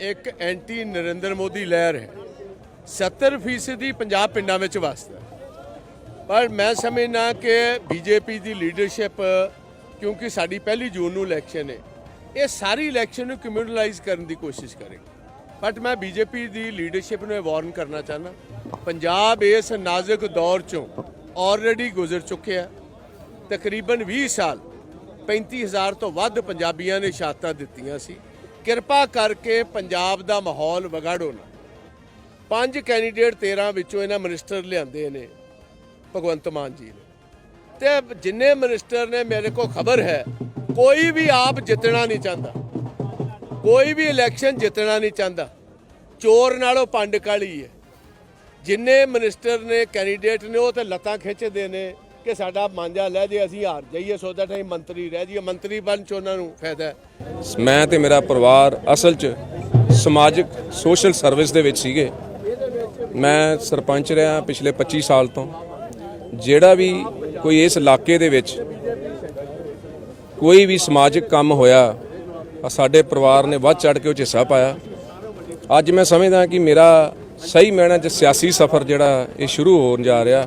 ਇੱਕ ਐਂਟੀ ਨਰਿੰਦਰ ਮੋਦੀ ਲਹਿਰ ਹੈ। 70% ਦੀ ਪੰਜਾਬ ਪਿੰਡਾਂ ਵਿੱਚ ਵਸਦਾ ਪਰ ਮੈਂ ਸਮਝਣਾ ਕਿ ਬੀਜੇਪੀ ਦੀ ਲੀਡਰਸ਼ਿਪ ਕਿਉਂਕਿ ਸਾਡੀ ਪਹਿਲੀ ਜੂਨ ਨੂੰ ਇਲੈਕਸ਼ਨ ਹੈ, ਇਹ ਸਾਰੀ ਇਲੈਕਸ਼ਨ ਨੂੰ ਕਮਿਊਨਲਾਈਜ਼ ਕਰਨ ਦੀ ਕੋਸ਼ਿਸ਼ ਕਰੇਗੀ। ਬਟ ਮੈਂ ਬੀਜੇਪੀ ਦੀ ਲੀਡਰਸ਼ਿਪ ਨੂੰ ਵਾਰਨ ਕਰਨਾ ਚਾਹਨਾ ਪੰਜਾਬ ਇਸ ਨਾਜ਼ੁਕ ਦੌਰ ਚੋਂ ਆਲਰੇਡੀ ਗੁਜ਼ਰ ਚੁੱਕਿਆ ਤਕਰੀਬਨ 20 ਸਾਲ 35000 ਤੋਂ ਵੱਧ ਪੰਜਾਬੀਆਂ ਨੇ ਸ਼ਹਾਦਤਾਂ ਦਿੱਤੀਆਂ ਸੀ। ਕਿਰਪਾ ਕਰਕੇ ਪੰਜਾਬ ਦਾ ਮਾਹੌਲ ਵਿਗਾੜੋ ਨਾ। ਪੰਜ ਕੈਂਡੀਡੇਟ 13 ਵਿੱਚੋਂ ਇਹਨਾਂ ਮਿਨਿਸਟਰ ਲਿਆਂਦੇ ਨੇ, ਭਗਵੰਤ ਮਾਨ ਜੀ ਨੇ। ਤੇ ਜਿੰਨੇ ਮਿਨਿਸਟਰ ਨੇ, ਮੇਰੇ ਕੋਲ ਖਬਰ ਹੈ, ਕੋਈ ਵੀ ਆਪ ਜਿੱਤਣਾ ਨਹੀਂ ਚਾਹੁੰਦਾ। ਕੋਈ ਵੀ ਇਲੈਕਸ਼ਨ ਜਿੱਤਣਾ ਨਹੀਂ ਚਾਹੁੰਦਾ। ਚੋਰ ਨਾਲੋਂ ਪੰਡ ਕਾਲੀ ਹੈ। ਜਿੰਨੇ ਮਿਨਿਸਟਰ ਨੇ, ਕੈਂਡੀਡੇਟ ਨੇ, ਉਹ ਤੇ ਲੱਤਾਂ ਖਿੱਚਦੇ ਨੇ। ਕਿ ਸਾਡਾ ਮਾਂਜਾ ਲੈ ਜੇ, ਅਸੀਂ ਹਾਰ ਜਾਈਏ, ਸੋ that ਅਸੀਂ ਮੰਤਰੀ ਰਹਿ ਜਾਈਏ। ਮੰਤਰੀ ਬਣ ਚ ਉਹਨਾਂ ਨੂੰ ਫਾਇਦਾ ਮੈਂ ਤੇ ਮੇਰਾ ਪਰਿਵਾਰ ਅਸਲ 'ਚ ਸਮਾਜਿਕ, ਸੋਸ਼ਲ ਸਰਵਿਸ ਦੇ ਵਿੱਚ ਸੀਗੇ। ਮੈਂ ਸਰਪੰਚ ਰਿਹਾ ਪਿਛਲੇ 25 ਸਾਲ ਤੋਂ। ਜਿਹੜਾ ਵੀ ਕੋਈ ਇਸ ਇਲਾਕੇ ਦੇ ਵਿੱਚ ਕੋਈ ਵੀ ਸਮਾਜਿਕ ਕੰਮ ਹੋਇਆ ਸਾਡੇ ਪਰਿਵਾਰ ਨੇ ਵੱਧ ਚੜ ਕੇ ਉਹ 'ਚ ਹਿੱਸਾ ਪਾਇਆ। ਅੱਜ ਮੈਂ ਸਮਝਦਾ ਕਿ ਮੇਰਾ ਸਹੀ ਮੈਣਾ ਚ ਸਿਆਸੀ ਸਫ਼ਰ ਜਿਹੜਾ, ਇਹ ਸ਼ੁਰੂ ਹੋਣ ਜਾ ਰਿਹਾ।